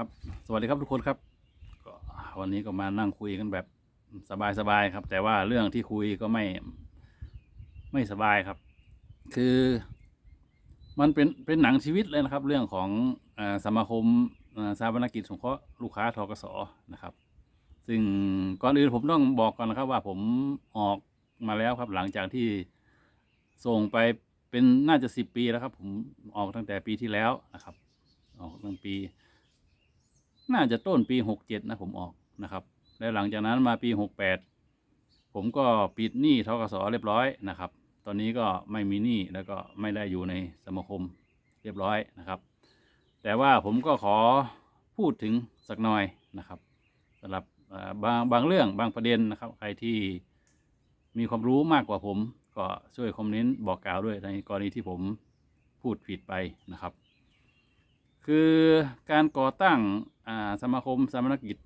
ครับ สวัสดีครับทุกคนครับก็วันนี้ก็มานั่งคุยกันแบบสบายๆครับ แต่ว่าเรื่องที่คุยก็ไม่ไม่สบายครับ คือมันเป็นเป็นหนังชีวิตเลยนะครับ เรื่องของอสมาคมอ่าสถาปนกิจสงเคราะห์ลูกค้าทกสนะครับ ซึ่งก่อนอื่นผมต้องบอกก่อนนะครับ ว่าผมออกมาแล้วครับ หลังจากที่ส่งไปเป็นน่าจะสิบปีแล้วครับ ผมออกตั้งแต่ปีที่แล้วนะครับ ออกตั้งปี น่าจะต้นปีหกเจ็ดนะผมออกนะครับ แล้วหลังจากนั้นมาปีหกแปดผมก็ปิดหนี้ทกสเรียบร้อยนะครับ ตอนนี้ก็ไม่มีหนี้แล้วก็ไม่ได้อยู่ในสมาคมเรียบร้อยนะครับ แต่ว่าผมก็ขอพูดถึงสักหน่อยนะครับสำหรับบางบางเรื่องบางประเด็นนะครับ ใครที่มีความรู้มากกว่าผม ก็ช่วยคอมเมนต์บอกกล่าวด้วยในกรณีที่ผมพูดผิดไปนะครับ คือการก่อตั้งสมาคมสามนกิจ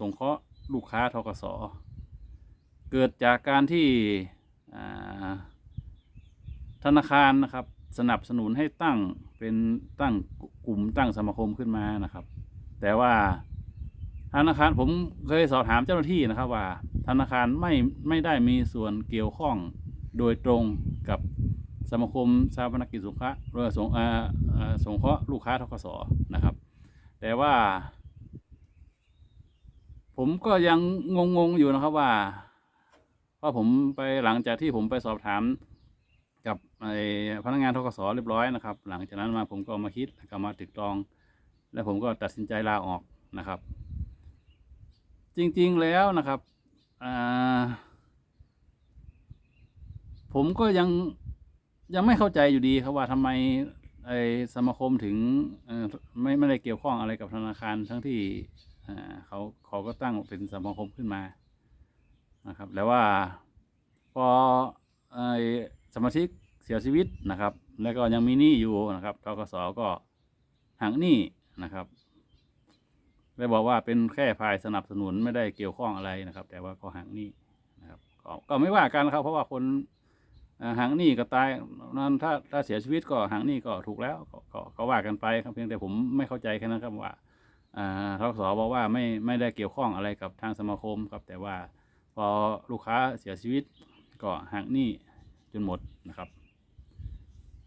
สงเคราะห์ลูกค้าทกสเกิดจากการที่ธนาคารนะครับ สนับสนุนให้ตั้งเป็นตั้งกลุ่มตั้งสมาคมขึ้นมานะครับ แต่ว่าธนาคารผมเคยสอบถามเจ้าหน้าที่นะครับว่า ธนาคารไม่ไม่ได้มีส่วนเกี่ยวข้องโดยตรงกับ สมาคมสถาปนกิจสงเคราะห์หรือสงอ่าอ่าสงเคราะห์ลูกค้าทกสนะครับ แต่ว่า ผมก็ยังงงๆอยู่นะครับว่าเพราะผมไปหลังจากที่ผมไปสอบถามกับพนักงานทกสเรียบร้อยนะครับ หลังจากนั้นมาผมก็มาคิดแล้วก็มาตรึกตรอง แล้วผมก็ตัดสินใจลาออกนะครับ จริงๆแล้วนะครับผมก็ยัง ยังไม่เข้าใจอยู่ดีครับว่าทำไมไอสมาคมถึงไม่ไม่ได้เกี่ยวข้องอะไรกับธนาคารทั้งที่เขาเขาก็ตั้งเป็นสมาคมขึ้นมานะครับแล้วว่าพอไอสมาชิกเสียชีวิตนะครับ แล้วก็ยังมีหนี้อยู่นะครับทกสก็หักหนี้นะครับได้บอกว่าเป็นแค่ฝ่ายสนับสนุนไม่ได้เกี่ยวข้องอะไรนะครับ แต่ว่าก็หักหนี้นะครับก็ไม่ว่ากันครับเพราะว่าคน อ่าหักหนี้ก็ตายนั้นถ้าถ้าเสียชีวิตก็หักหนี้ก็ถูกแล้วก็ก็ว่ากันไปครับเพียงแต่ผมไม่เข้าใจแค่นั้นครับว่าทกสบอกว่าไม่ไม่ได้เกี่ยวข้องอะไรกับทางสมาคมครับ แต่ว่าพอลูกค้าเสียชีวิตก็หักหนี้จนหมดนะครับ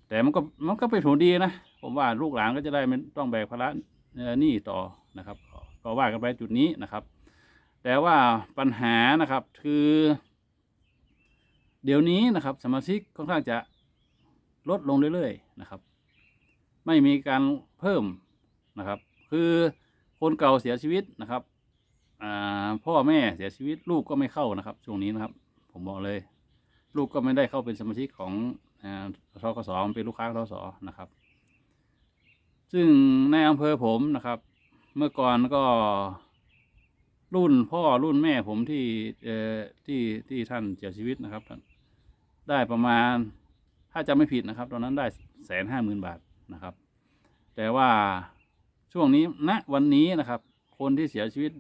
แต่มันก็มันก็เป็นผลดีนะ ผมว่าลูกหลานก็จะได้ไม่ต้องแบกภาระหนี้ต่อนะครับ ก็ว่ากันไปจุดนี้นะครับ แต่ว่าปัญหานะครับคือ เดี๋ยวนี้นะครับสมาชิกค่อนข้างจะลดลงเรื่อยๆนะครับ ไม่มีการเพิ่มนะครับ คือคนเก่าเสียชีวิตนะครับพ่อแม่เสียชีวิตลูกก็ไม่เข้านะครับ ช่วงนี้นะครับ ผมบอกเลย ลูกก็ไม่ได้เข้าเป็นสมาชิกของทกสเป็นลูกค้าทกสนะครับ ซึ่งในอำเภอผมนะครับ เมื่อก่อนก็ รุ่นพ่อรุ่นแม่ผมที่เอ่อที่ที่ท่านเสียชีวิตนะครับท่านได้ประมาณถ้าจำไม่ผิดนะครับ ตอนนั้นได้แสนห้าหมื่นบาทนะครับ แต่ว่าช่วงนี้ณวันนี้นะครับ คนที่เสียชีวิต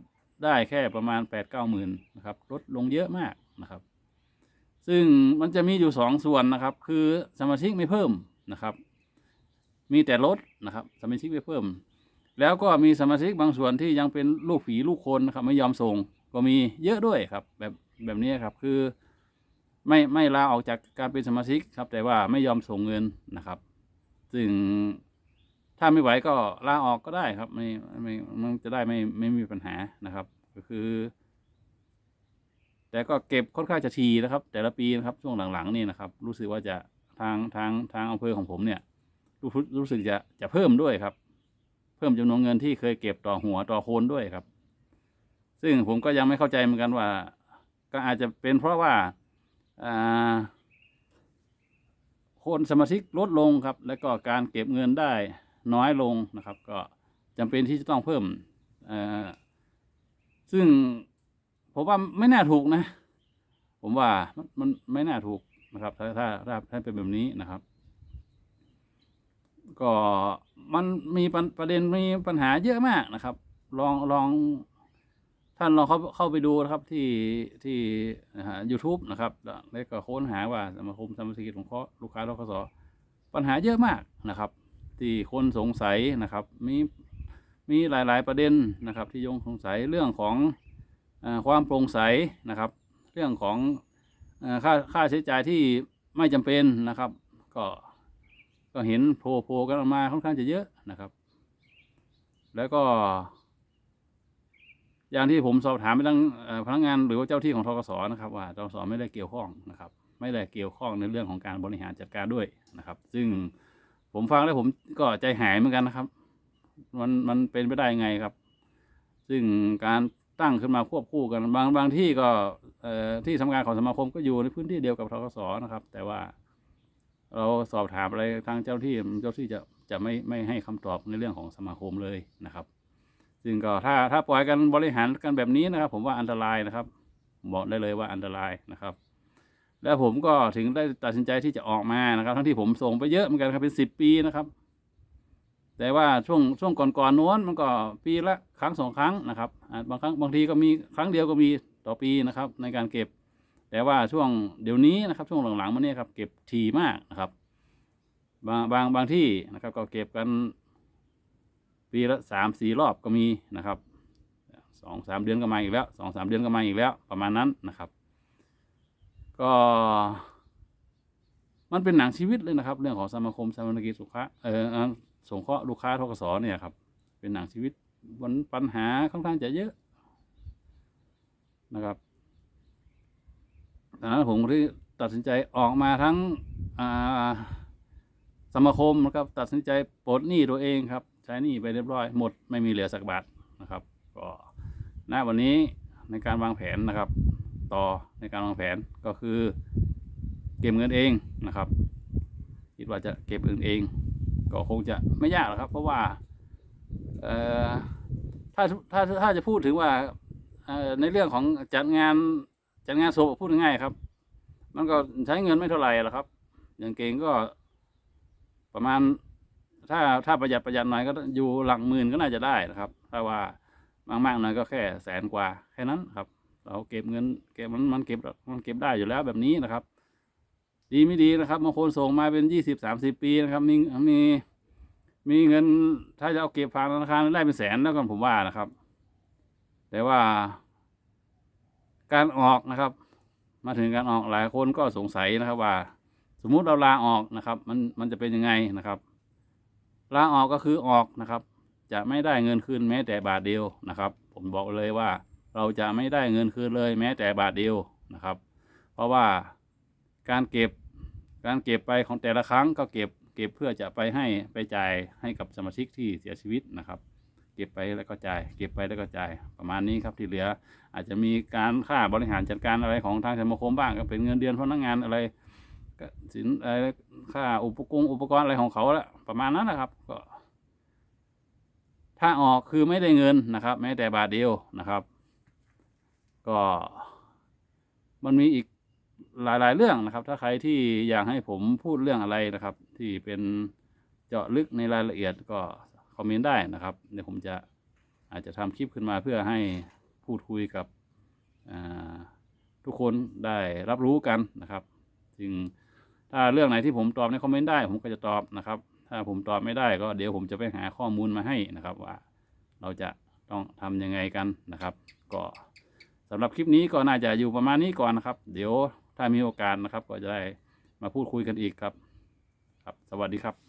ได้แค่ประมาณแปดเก้าหมื่นนะครับลดลงเยอะมากนะครับ ซึ่งมันจะมีอยู่สองส่วนนะครับ คือสมาชิกไม่เพิ่มนะครับ มีแต่ลดนะครับ สมาชิกไม่เพิ่ม แล้วก็มีสมาชิกบางส่วนที่ยังเป็นลูกฝีลูกคนนะครับไม่ยอมส่งก็มีเยอะด้วยครับ แบบแบบนี้ครับคือไม่ไม่ลาออกจากการเป็นสมาชิกครับ แต่ว่าไม่ยอมส่งเงินนะครับ ซึ่งถ้าไม่ไหวก็ลาออกก็ได้ครับ ไม่ไม่มันจะได้ไม่ไม่มีปัญหานะครับ ก็คือ แต่ก็เก็บค่อนข้างจะทีนะครับ แต่ละปีนะครับ ช่วงหลังๆนี่นะครับ รู้สึกว่าจะทางทางทางอำเภอของผมเนี่ย รู้รู้สึกจะจะเพิ่มด้วยครับ เพิ่มจำนวนเงินที่เคยเก็บต่อหัวต่อโคนด้วยครับ ซึ่งผมก็ยังไม่เข้าใจเหมือนกันว่า ก็อาจจะเป็นเพราะว่าคนสมาชิกลดลงครับ แล้วก็การเก็บเงินได้น้อยลงนะครับ ก็จำเป็นที่จะต้องเพิ่มซึ่งผมว่าไม่น่าถูกนะ ผมว่ามันไม่น่าถูกนะครับ ถ้าถ้าถ้าถ้าเป็นแบบนี้นะครับ ก็ มันมีประเด็นมีปัญหาเยอะมากนะครับ ลองลองท่านลองเข้าเข้าไปดูนะครับที่ที่ยูทูบนะครับแล้วก็ค้นหาว่าสมาคมสมาชิกของเคราลูกค้าทกสปัญหาเยอะมากนะครับ ที่คนสงสัยนะครับ มีมีหลาย ๆ ประเด็นนะครับ ที่ยงสงสัยเรื่องของอความโปร่งใสนะครับ เรื่องของอค่าค่าใช้จ่ายที่ไม่จำเป็นนะครับ ก็ ก็เห็นโผล่โผล่กันออกมาค่อนข้างจะเยอะนะครับ แล้วก็ อย่างที่ผมสอบถามไปทั้งพนักงานหรือว่าเจ้าที่ของทกสนะครับ ว่าทกสไม่ได้เกี่ยวข้องนะครับ ไม่ได้เกี่ยวข้องในเรื่องของการบริหารจัดการด้วยนะครับ ซึ่งผมฟังแล้วผมก็ใจหายเหมือนกันนะครับ มันมันเป็นไปได้ไงครับ ซึ่งการตั้งขึ้นมาควบคู่กันบางบางที่ก็ที่ทำงานของสมาคมก็อยู่ในพื้นที่เดียวกับทกสนะครับ แต่ว่า เราสอบถามอะไรทางเจ้าที่เจ้าที่จะจะไม่ไม่ให้คำตอบในเรื่องของสมาคมเลยนะครับ ซึ่งก็ถ้าถ้าปล่อยกันบริหารกันแบบนี้นะครับ ผมว่าอันตรายนะครับบอกได้เลยว่าอันตรายนะครับ แล้วผมก็ถึงได้ตัดสินใจที่จะออกมานะครับ ทั้งที่ผมส่งไปเยอะเหมือนกันครับเป็นสิบปีนะครับ แต่ว่าช่วงช่วงก่อนๆโน้นมันก็ปีละครั้งสองครั้งนะครับบางครั้งบางทีก็มีครั้งเดียวก็มีต่อปีนะครับ ในการเก็บ แต่ว่าช่วงเดี๋ยวนี้นะครับ ช่วงหลังๆมาเนี่ยครับเก็บทีมากนะครับ บางบางบางที่นะครับ ก็เก็บกัน ปีละสามสี่รอบก็มีนะครับสองสามเดือนก็มาอีกแล้วสองสามเดือนก็มาอีกแล้ว ประมาณนั้นนะครับ ก็มันเป็นหนังชีวิตเลยนะครับ เรื่องของสมาคมสมัคคีสุขะเออเอ่อสงเคราะห์ลูกค้าทกสเนี่ยครับ เป็นหนังชีวิตวันปัญหาค่อนข้างจะเยอะนะครับ ดังนั้นผมก็ได้ตัดสินใจออกมาทั้งสมาคมนะครับ ตัดสินใจปลดหนี้ตัวเองครับ ใช้หนี้ไปเรียบร้อยหมดไม่มีเหลือสักบาทนะครับ ก็ณวันนี้ในการวางแผนนะครับ ต่อในการวางแผนก็คือเก็บเงินเองนะครับ คิดว่าจะเก็บเงินเอง ก็คงจะไม่ยากหรอกครับ เพราะว่าถ้าถ้าถ้าจะพูดถึงว่าในเรื่องของจัดงาน จัดงานศพพูดง่ายครับ มันก็ใช้เงินไม่เท่าไหร่หรอกครับ อย่างเก่งก็ประมาณ ถ้าถ้าประหยัดประหยัดหน่อยก็อยู่หลักหมื่นก็น่าจะได้นะครับ ถ้าว่ามากๆหน่อยก็แค่แสนกว่าแค่นั้นครับ เราเก็บเงินเก็บมันมันเก็บมันเก็บได้อยู่แล้วแบบนี้นะครับ ดีไม่ดีนะครับบางคนส่งมาเป็นยี่สิบสามสิบปีนะครับ มีมีมีเงินถ้าจะเอาเก็บฝากธนาคารได้เป็นแสนแล้วกันผมว่านะครับ แต่ว่า การออกนะครับ มาถึงการออกหลายคนก็สงสัยนะครับว่า สมมุติเราลาออกนะครับ มันมันจะเป็นยังไงนะครับ ลาออกก็คือออกนะครับ จะไม่ได้เงินคืนแม้แต่บาทเดียวนะครับ ผมบอกเลยว่า เราจะไม่ได้เงินคืนเลยแม้แต่บาทเดียวนะครับ เพราะว่าการเก็บการเก็บไปของแต่ละครั้งก็เก็บเก็บเพื่อจะไปให้ไปจ่ายให้กับสมาชิกที่เสียชีวิตนะครับ เก็บไปแล้วก็จ่าย เก็บไปแล้วก็จ่าย ประมาณนี้ครับที่เหลือ อาจจะมีการค่าบริหารจัดการอะไรของทางสมาคมบ้างก็เป็นเงินเดือนพนักงานอะไรก็สินอะไรค่าอุปกรณ์อุปกรณ์อะไรของเขาละประมาณนั้นนะครับ ก็ ถ้าออกคือไม่ได้เงินนะครับ แม้แต่บาทเดียวนะครับ ก็ มันมีอีกหลาย ๆ เรื่องนะครับ ถ้าใครที่อยากให้ผมพูดเรื่องอะไรนะครับ ที่เป็นเจาะลึกในรายละเอียดก็ คอมเมนต์ได้นะครับเดี๋ยวผมจะอาจจะทำคลิปขึ้นมาเพื่อให้พูดคุยกับทุกคนได้รับรู้กันนะครับ จึงถ้าเรื่องไหนที่ผมตอบในคอมเมนต์ได้ ผมก็จะตอบนะครับ ถ้าผมตอบไม่ได้ก็เดี๋ยวผมจะไปหาข้อมูลมาให้นะครับ ว่าเราจะต้องทำยังไงกันนะครับ ก็สำหรับคลิปนี้ก็น่าจะอยู่ประมาณนี้ก่อนนะครับ เดี๋ยวถ้ามีโอกาสนะครับ ก็จะได้มาพูดคุยกันอีกครับ ครับ สวัสดีครับ